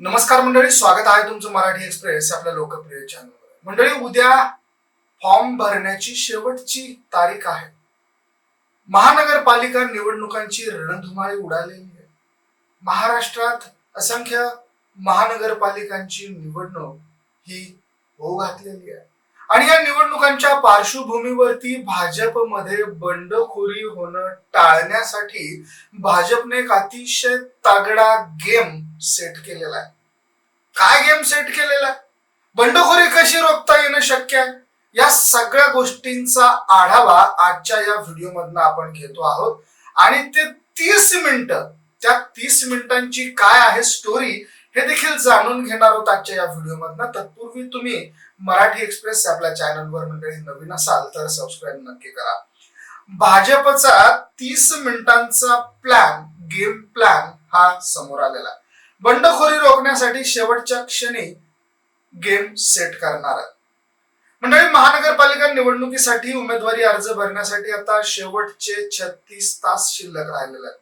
नमस्कार मंडळी स्वागत आहे तुमचं मराठी एक्सप्रेस आपल्या लोकप्रिय चॅनलवर मंडळी उद्या फॉर्म भरण्याची शेवटची तारीख आहे. महानगरपालिका निवडणुकांची रणधुमाळी उडालेली आहे. महाराष्ट्रात असंख्य महानगरपालिकांची निवडणूक ही होऊ घातलेली आहे. आणि या निवडणुकांच्या पार्श्वभूमीवरती भाजपमध्ये बंडखोरी होणं टाळण्यासाठी भाजपने एक अतिशय तागडा गेम सेट केलेला आहे. काय गेम सेट केलेला आहे? बंडखोरी कशी रोखता येणं शक्य आहे? या सगळ्या गोष्टींचा आढावा आजच्या या व्हिडिओमधनं आपण घेतो आहोत. आणि ते तीस मिनिटं त्या तीस मिनिटांची काय आहे स्टोरी हे देखील जाणून घेणार आहोत आजच्या या व्हिडिओ मधनं. तत्पूर्वी तुम्ही मराठी एक्सप्रेस आपल्या चॅनलवर मंडळी नवीन असाल तर सबस्क्राईब नक्की करा. भाजपचा तीस मिनिटांचा प्लॅन गेम प्लॅन हा समोर आलेला आहे. बंडखोरी रोखण्यासाठी शेवटच्या क्षणी गेम सेट करणार आहे. मंडळी महानगरपालिका निवडणुकीसाठी उमेदवारी अर्ज भरण्यासाठी आता शेवटचे छत्तीस तास शिल्लक राहिलेले आहेत.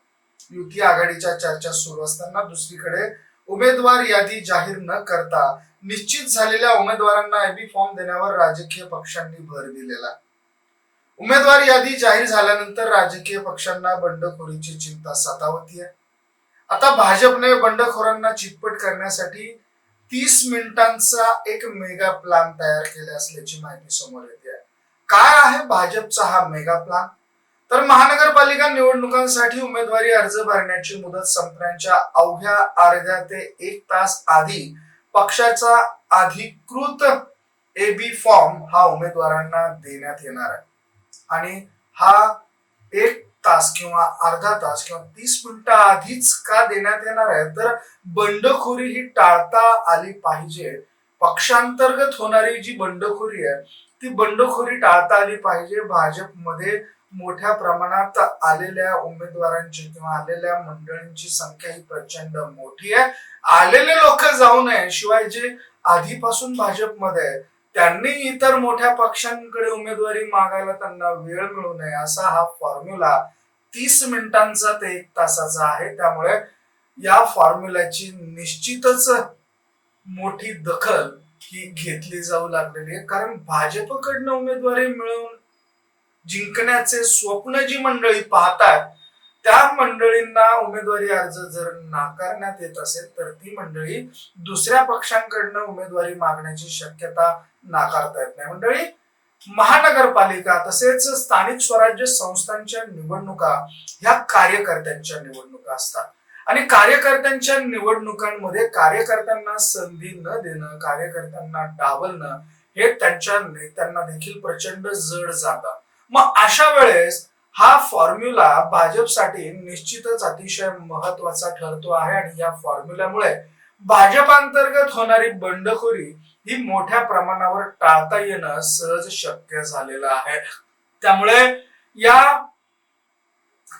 युती आघाडीच्या चर्चा सुरू असताना दुसरीकडे उमेदवार यादी जाहीर न करता निश्चित झालेल्या उमेदवारांना एबी फॉर्म देण्यावर राजकीय पक्षांनी भर दिलेला उमेदवार यादी जाहीर झाल्यानंतर राजकीय पक्षांना बंडखोरीची चिंता सतावती आहे आता भाजपने बंडखोरांना चितपट करण्यासाठी तीस मिनिटांचा एक मेगा प्लॅन तयार केला असल्याची माहिती समोर येते आहे. काय आहे भाजपचा हा मेगा प्लॅन तर महानगरपालिका निवडणुकांसाठी उमेदवारी अर्ज भरण्याची मुदत संपण्याच्या अवघ्या अर्ध्या ते एक तास आधी पक्षाचा अधिकृत एबी फॉर्म हा उमेदवारांना देण्यात येणार आहे आणि हा एक तास किंवा अर्धा तास किंवा तीस मिनिटं आधीच का देण्यात येणार आहे तर बंडखोरी ही टाळता आली पाहिजे. पक्षांतर्गत होणारी जी बंडखोरी आहे ती बंडखोरी टाळता आली पाहिजे. भाजपमध्ये मोठ्या प्रमाणात आलेल्या उमेदवारांची किंवा आलेल्या मंडळींची संख्या ही प्रचंड मोठी आहे. आलेले लोक जाऊ नये. शिवाय जे आधीपासून भाजपमध्ये आहे, त्यांनी इतर मोठ्या पक्षांकडे उमेदवारी मागायला त्यांना वेळ मिळू नये. असा हा फॉर्म्युला तीस मिनिटांचा ते एक तासाचा आहे. त्यामुळे या फॉर्म्युलाची निश्चितच मोठी दखल ही घेतली जाऊ लागलेली आहे. कारण भाजपकडनं उमेदवारी मिळवून जिंकण्याचे स्वप्न जी मंडळी पाहतात त्या मंडळींना उमेदवारी अर्ज जर नाकारण्यात येत असेल तर ती मंडळी दुसऱ्या पक्षांकडनं उमेदवारी मागण्याची शक्यता नाकारता येत नाही. मंडळी महानगरपालिका तसेच स्थानिक स्वराज्य संस्थांच्या निवडणुका ह्या कार्यकर्त्यांच्या निवडणुका असतात. आणि कार्यकर्त्यांच्या निवडणुकांमध्ये कार्यकर्त्यांना संधी न देणं कार्यकर्त्यांना डावलणं हे त्यांच्या नेत्यांना देखील प्रचंड जड जातं. मग अशा वेळेस हा फॉर्म्युला भाजपसाठी निश्चितच अतिशय महत्त्वाचा ठरतो आहे. आणि या फॉर्म्युल्यामुळे भाजपांतर्गत होणारी बंडखोरी ही मोठ्या प्रमाणावर टाळता येणं सहज शक्य झालेलं आहे. त्यामुळे या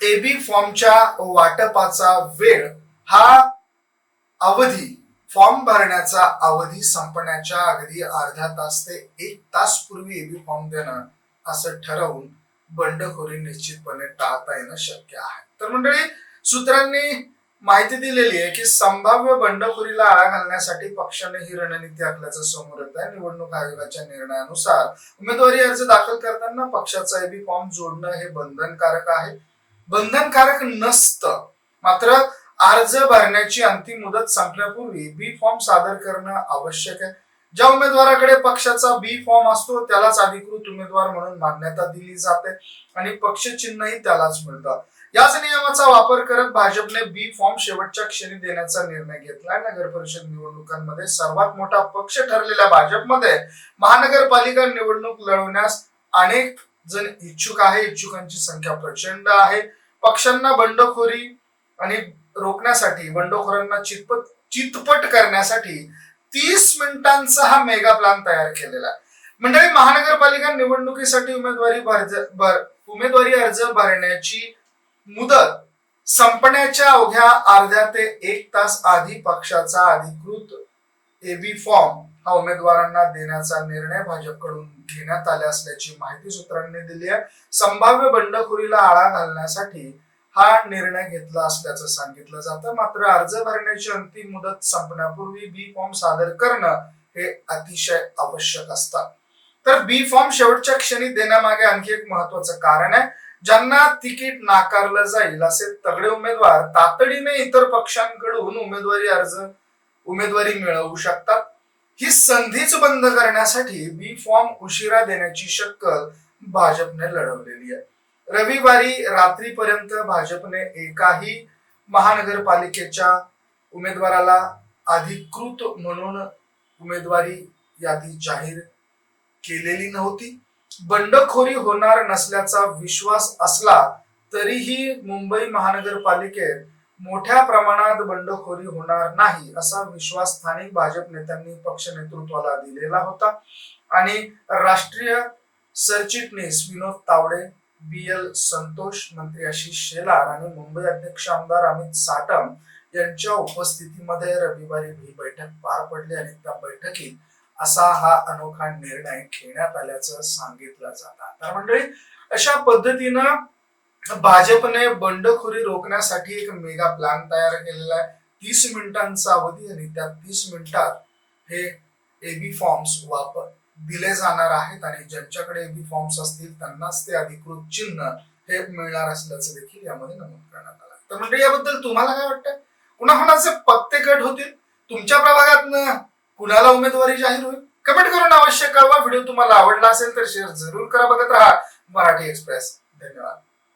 एबी फॉर्मच्या वाटपाचा वेळ हा अवधी फॉर्म भरण्याचा अवधी संपण्याच्या अगदी अर्धा तास ते एक तास पूर्वी एबी फॉर्म देणं असं ठरवून बंडखोरी निश्चितपणे टाळता येणं शक्य आहे. तर मंडळी सूत्रांनी माहिती दिलेली आहे की संभाव्य बंडखोरीला आळा घालण्यासाठी पक्षाने ही रणनीती आखल्याचं समोर येत आहे. निवडणूक आयोगाच्या निर्णयानुसार उमेदवारी अर्ज दाखल करताना पक्षाचा एबी फॉर्म जोडणं हे बंधनकारक आहे. बंधनकारक नसतं. मात्र अर्ज भरण्याची अंतिम मुदत संपण्यापूर्वी बी फॉर्म सादर करणं आवश्यक आहे. ज्या उमेदवाराकडे पक्षाचा बी फॉर्म असतो त्यालाच अधिकृत उमेदवार म्हणून मान्यता दिली जाते आणि पक्ष चिन्हही त्यालाच मिळतात याच नियमाचा वापर करत भाजपने बी फॉर्म शेवटच्या क्षणी देण्याचा निर्णय घेतलाय नगर परिषद निवडणुकांमध्ये सर्वात मोठा पक्ष ठरलेल्या भाजपमध्ये महानगरपालिका निवडणूक लढवण्यास अनेक जण इच्छुक आहे. इच्छुकांची संख्या प्रचंड आहे. पक्षांना बंडखोरी आणि रोखण्यासाठी बंडखोरांना चितपट चितपट करण्यासाठी तीस मिनिटांचा हा मेगा प्लॅन तयार केलेला आहे. मंडळी महानगरपालिका निवडणुकीसाठी उमेदवारी भर उमेदवारी अर्ज भरण्याची मुदत. संपण्याच्या अवघ्या अर्ध्या ते एक तास आधी पक्षाचा अधिकृत एबी फॉर्म हा उमेदवारांना देण्याचा निर्णय भाजपकडून घेण्यात आला असल्याची माहिती सूत्रांनी दिली आहे. संभाव्य बंडखोरीला आळा घालण्यासाठी हा निर्णय घेतला असल्याचं सांगितलं जातं. मात्र अर्ज भरण्याची अंतिम मुदत संपण्यापूर्वी बी फॉर्म सादर करणं हे अतिशय आवश्यक असतात तर बी फॉर्म शेवटच्या क्षणी देण्यामागे आणखी एक महत्वाचं कारण आहे. ज्यांना तिकीट नाकारलं जाईल असे तगडे उमेदवार तातडीने इतर पक्षांकडून उमेदवारी अर्ज उमेदवारी मिळवू शकतात. ही संधीच बंद करण्यासाठी बी फॉर्म उशिरा देण्याची शक्कल भाजपने लढवलेली आहे. रविवारी रात्रीपर्यंत भाजपने एकाही महानगरपालिकेच्या उमेदवाराला अधिकृत म्हणून उमेदवारी यादी जाहीर केलेली नव्हती. बंडखोरी होणार नसल्याचा विश्वास असला तरीही मुंबई महानगरपालिकेत मोठ्या प्रमाणात बंडखोरी होणार नाही असा विश्वास स्थानिक भाजप नेत्यांनी पक्ष नेतृत्वाला दिलेला होता. आणि राष्ट्रीय सरचिटणीस विनोद तावडे बी एल संतोष मंत्री आशिष शेलार आणि मुंबई अध्यक्ष आमदार अमित साटम यांच्या उपस्थितीमध्ये रविवारी ही बैठक पार पडली आणि त्या बैठकीत असा हा अनोखा निर्णय घेण्यात आल्याचं सांगितलं जातं. तर मंडळी अशा पद्धतीनं भाजपने बंडखोरी रोखण्यासाठी एक मेगा प्लॅन तयार केलेला आहे. तीस मिनिटांचा अवधी आणि त्या तीस मिनिटात हे एबी फॉर्म्स वापर दिले जाणार आहेत आणि ज्यांच्याकडे एबी फॉर्म्स असतील त्यांनाच ते अधिकृत चिन्ह हे मिळणार असल्याचं देखील यामध्ये नमूद करण्यात आलं. तर म्हणजे याबद्दल तुम्हाला काय वाटतं कुणाकुणाचे पत्ते कट होतील? तुमच्या प्रभागातनं कुणाला उमेदवारी जाहीर होईल? कमेंट करून आवश्यक कळवा. व्हिडिओ तुम्हाला आवडला असेल तर शेअर जरूर करा. बघत राहा मराठी एक्सप्रेस धन्यवाद.